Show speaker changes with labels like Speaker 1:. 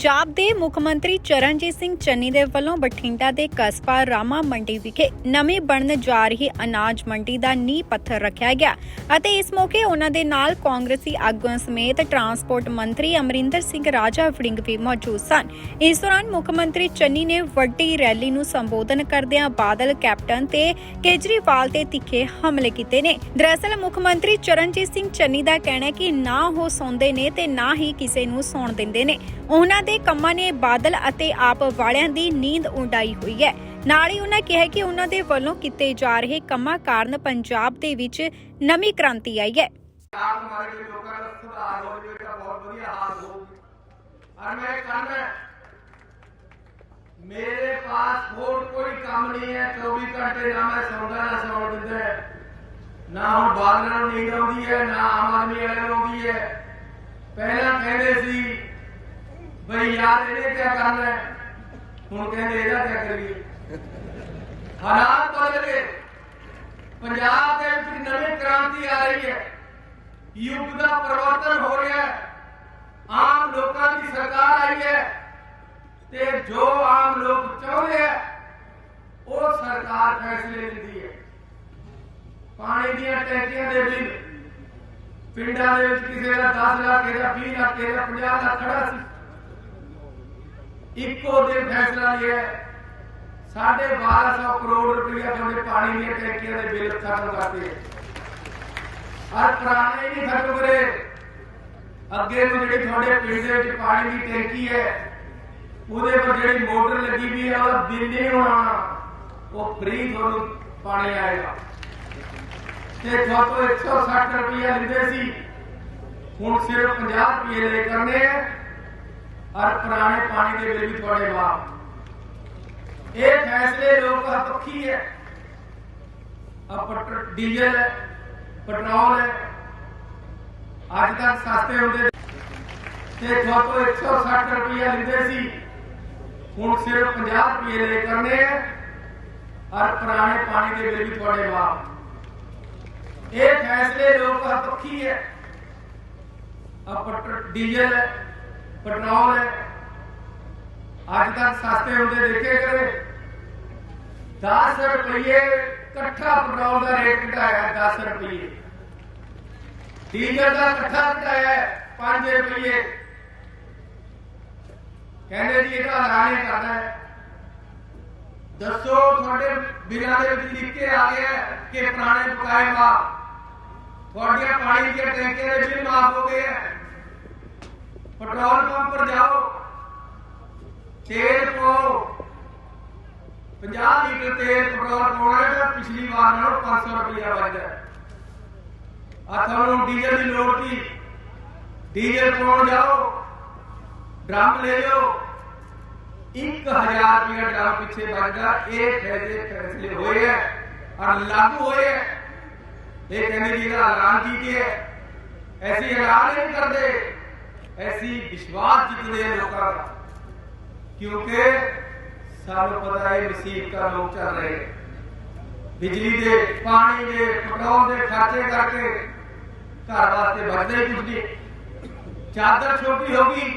Speaker 1: ਪੰਜਾਬ ਦੇ ਮੁੱਖ ਮੰਤਰੀ ਚਰਨਜੀਤ ਸਿੰਘ ਚੰਨੀ ਦੇ ਵੱਲੋਂ ਬਠਿੰਡਾ ਦੇ ਕਸਬਾ ਰਾਮਾ ਮੰਡੀ ਵਿਖੇ ਨਵੀਂ ਬਣਨ ਜਾ ਰਹੀ ਅਨਾਜ ਮੰਡੀ ਦਾ ਨੀਂਹ ਪੱਥਰ ਰੱਖਿਆ ਗਿਆ ਅਤੇ ਇਸ ਮੌਕੇ ਉਹਨਾਂ ਦੇ ਨਾਲ ਕਾਂਗਰਸੀ ਆਗੂਆਂ ਸਮੇਤ ਟਰਾਂਸਪੋਰਟ ਮੰਤਰੀ ਅਮਰਿੰਦਰ ਸਿੰਘ ਰਾਜਾ ਵੜਿੰਗ ਵੀ ਮੌਜੂਦ ਸਨ। ਇਸ ਦੌਰਾਨ ਮੁੱਖ ਮੰਤਰੀ ਚੰਨੀ ਨੇ ਵੱਡੀ ਰੈਲੀ ਨੂੰ ਸੰਬੋਧਨ ਕਰਦਿਆਂ ਬਾਦਲ, ਕੈਪਟਨ ਤੇ ਕੇਜਰੀਵਾਲ ਤੇ ਤਿੱਖੇ ਹਮਲੇ ਕੀਤੇ ਨੇ। ਦਰਅਸਲ ਮੁੱਖ ਮੰਤਰੀ ਚਰਨਜੀਤ ਸਿੰਘ ਚੰਨੀ ਦਾ ਕਹਿਣਾ ਹੈ ਕਿ ਨਾ ਉਹ ਸੌਂਦੇ ਨੇ ਤੇ ਨਾ ਹੀ ਕਿਸੇ ਨੂੰ ਸੌਣ ਦਿੰਦੇ ਨੇ। ਉਹਨਾਂ ਦੇ ਕੰਮਾਂ ਨੇ ਬਾਦਲ ਅਤੇ ਆਪ ਵਾਲਿਆਂ ਦੀ ਨੀਂਦ ਉਡਾਈ ਹੋਈ ਹੈ। ਨਾਲ ਹੀ ਉਹਨਾਂ ਕਿਹਾ ਕਿ ਉਹਨਾਂ ਦੇ ਵੱਲੋਂ ਕੀਤੇ ਜਾ ਰਹੇ ਕੰਮਾਂ ਕਾਰਨ ਪੰਜਾਬ ਦੇ ਵਿੱਚ ਨਵੀਂ ਕ੍ਰਾਂਤੀ ਆਈ ਹੈ
Speaker 2: ਆਪ ਮਾਰੇ ਦੇ ਲੋਕਾਂ ਦਾ ਸੁਧਾਰ ਹੋ ਜਾਵੇ ਤਾਂ ਬਹੁਤ ਵਧੀਆ ਹਾਲ ਹੋਊਗੀ ਔਰ ਮੈਂ ਕਹਿੰਦਾ ਮੇਰੇ ਪਾਸ ਹੋਰ ਕੋਈ ਕੰਮ ਨਹੀਂ ਹੈ 24 ਘੰਟੇ ਨਾ ਮੈਂ ਸੌਂਦਾ ਨਾ ਸੌਣ ਦਿੰਦਾ ਨਾ ਹੁਣ ਬਾਦਲਾਂ ਨੂੰ ਨੀਂਦ ਆਉਂਦੀ ਹੈ ਨਾ ਆਮ ਆਦਮੀ ਵਾਲਿਆਂ ਨੂੰ ਆਉਂਦੀ ਹੈ। ਪਹਿਲਾਂ ਕਹਿੰਦੇ ਸੀ ਬਈ ਯਾਰ ਇਹਨੇ ਕੀ ਕਰਨਾ ਹੈ? ਹੁਣ ਕਹਿੰਦੇ ਇਹਦਾ ਕੀ ਕਰੀਏ? ਹਾਲਾਤ ਬਦਲ ਗਏ। ਪੰਜਾਬ ਦੇ ਵਿੱਚ ਨਵੀਂ ਕ੍ਰਾਂਤੀ ਆ ਰਹੀ ਹੈ। ਯੁੱਗ ਦਾ ਪਰਿਵਰਤਨ ਹੋ ਰਿਹਾ ਹੈ। ਆਮ ਲੋਕਾਂ ਦੀ ਸਰਕਾਰ ਆਈ ਹੈ ਤੇ ਜੋ ਆਮ ਲੋਕ ਚਾਹੁੰਦੇ ਆ ਉਹ ਸਰਕਾਰ ਫੈਸਲੇ ਲੈਂਦੀ ਹੈ। ਪਾਣੀ ਦੀਆਂ ਟੈਂਕੀਆਂ ਦੇ ਬਿੱਲ। ਪਿੰਡਾਂ ਦੇ ਵਿੱਚ ਕਿਸੇ ਦਾ 10 ਲੱਖ ਇਹਦਾ 20 ਲੱਖ ਇਹਦਾ 50 ਲੱਖ ਖੜਾ ਸੀ। ਇੱਕੋ ਦਿਨ ਫੈਸਲਾ ਲਿਆ ਹੈ। ਸਾਢੇ 1200 ਕਰੋੜ ਰੁਪਇਆ ਤੁਹਾਡੇ ਪਾਣੀ ਦੀਆਂ ਟੈਂਕੀਆਂ ਦੇ ਬਿੱਲ ਖਤਮ ਕਰਤੇ। ਔਰ ਪੁਰਾਣੇ ਨਹੀਂ ਖਤਮ ਕਰੇ। ਅੱਗੇ ਨੂੰ ਜਿਹੜੀ ਤੁਹਾਡੇ ਪਿੰਡ ਦੇ ਵਿੱਚ ਪਾਣੀ ਦੀ ਟੈਂਕੀ ਹੈ, ਉਹਦੇ ਪਰ ਜਿਹੜੀ ਮੋਟਰ ਲੱਗੀ ਵੀ ਹੈ, ਉਹਦਾ ਬਿੱਲ ਨਹੀਂ ਹੋਣਾ ਉਹ ਫ੍ਰੀ ਤੁਹਾਨੂੰ ਪਾਣੀ ਆਏਗਾ। ਤੇ ਤੁਹਾਤੋਂ 160 ਰੁਪਏ ਲੈਂਦੇ ਸੀ। ਹੁਣ ਸਿਰਫ 50 ਰੁਪਏ ਲੈ ਕਰਨੇ ਆ। ਔਰ ਪੁਰਾਣੇ ਪਾਣੀ ਦੇ ਬਿੱਲ ਵੀ ਤੁਹਾਡੇ ਮਾਫ ਇਹ ਫੈਸਲੇ ਲੋਕ ਪੱਖੀ ਹੈ। ਆ ਡੀਜ਼ਲ ਹੈ, ਪੈਟਰੋਲ ਹੈ। ਅੱਜ ਤੱਕ ਸਸਤੇ ਹੁੰਦੇ ਤੇ ਤੁਹਾਤੋਂ 160 ਰੁਪਏ ਲੈਂਦੇ ਸੀ। ਹੁਣ ਸਿਰਫ 50 ਰੁਪਏ ਲੈ ਕਰਨੇ ਆ ਔਰ ਪੁਰਾਣੇ ਪਾਣੀ ਦੇ ਬਿੱਲ ਵੀ ਤੁਹਾਡੇ ਮਾਫ ਇਹ ਫੈਸਲੇ ਲੋਕ ਪੱਖੀ ਹੈ। ਆ ਡੀਜ਼ਲ ਹੈ। ਪੈਟਰੋਲ ਹੈ। ਅੱਜ ਤੱਕ ਸਸਤੇ ਹੁੰਦੇ ਦੇਖੇ ਕਰੇ। 10 ਰੁਪਏ ਇਕੱਠਾ ਪੈਟਰੋਲ ਦਾ ਰੇਟ ਘਟਾਇਆ 10 ਰੁਪਏ ਡੀਜ਼ਲ ਦਾ ਇਕੱਠਾ ਘਟਾਇਆ 5 ਰੁਪਏ ਕਹਿੰਦੇ ਜੀ ਇਹਦਾ ਐਲਾਨ ਕਰਦਾ ਹੈ। ਦੱਸੋ, ਤੁਹਾਡੇ ਬਿੱਲਾਂ ਦੇ ਵਿੱਚ ਲਿਖ ਕੇ ਆ ਗਿਆ ਹੈ ਕਿ ਪੁਰਾਣੇ ਬਕਾਏ ਮਾਫ। ਤੁਹਾਡੀਆਂ ਪਾਣੀ ਦੀਆਂ ਟੈਂਕੀਆਂ ਦੇ ਬਿੱਲ ਮਾਫ ਹੋ ਗਏ ਹੈ। ਪੈਟਰੋਲ ਪੰਪ ਪਰ ਜਾਓ। ਤੇਲ ਪਾਓ 50 ਲੀਟਰ ਤੇਲ ਪੈਟਰੋਲ ਪਾਉਣਾ ਤਾਂ ਪਿਛਲੀ ਵਾਰ ਨਾਲੋਂ 500 ਰੁਪਇਆ ਵੱਧਦਾ ਆ ਤੁਹਾਨੂੰ ਡੀਜ਼ਲ ਦੀ ਲੋੜ ਸੀ ਡੀਜ਼ਲ ਪਾਉਣ ਜਾਓ। ਡਰਮ ਲੈ ਲਿਓ। 1000 ਰੁਪਇਆ ਡਰਮ ਪਿੱਛੇ ਵੱਜਦਾ ਇਹ ਫੈਸਲੇ ਫੈਸਲੇ ਹੋਏ ਹੈ ਔਰ ਲਾਗੂ ਹੋਏ ਹੈ। ਇਹ ਕਹਿੰਦੇ ਜੀ ਇਹਦਾ ਐਲਾਨ ਕੀਤੇ ਹੈ? ਐਸੀ ਐਲਾਨ ਨਹੀਂ ਕਰਦੇ। ਐਸੀ ਵਿਸ਼ਵਾਸ ਜਿੱਤਦੇ ਆ ਲੋਕਾਂ ਦਾ। ਕਿਉਂਕਿ ਸਾਨੂੰ ਪਤਾ ਹੈ ਮੁਸੀਬਤਾਂ ਲੋਕ ਚੱਲ ਰਹੇ ਬਿਜਲੀ ਦੇ, ਪਾਣੀ ਦੇ, ਪੈਟਰੋਲ ਦੇ ਖਰਚੇ ਕਰਕੇ ਘਰ ਵਾਸਤੇ ਬਚਦਾ ਹੀ ਕੁਝ ਨਹੀਂ। ਚਾਦਰ ਛੋਟੀ ਹੋ ਗਈ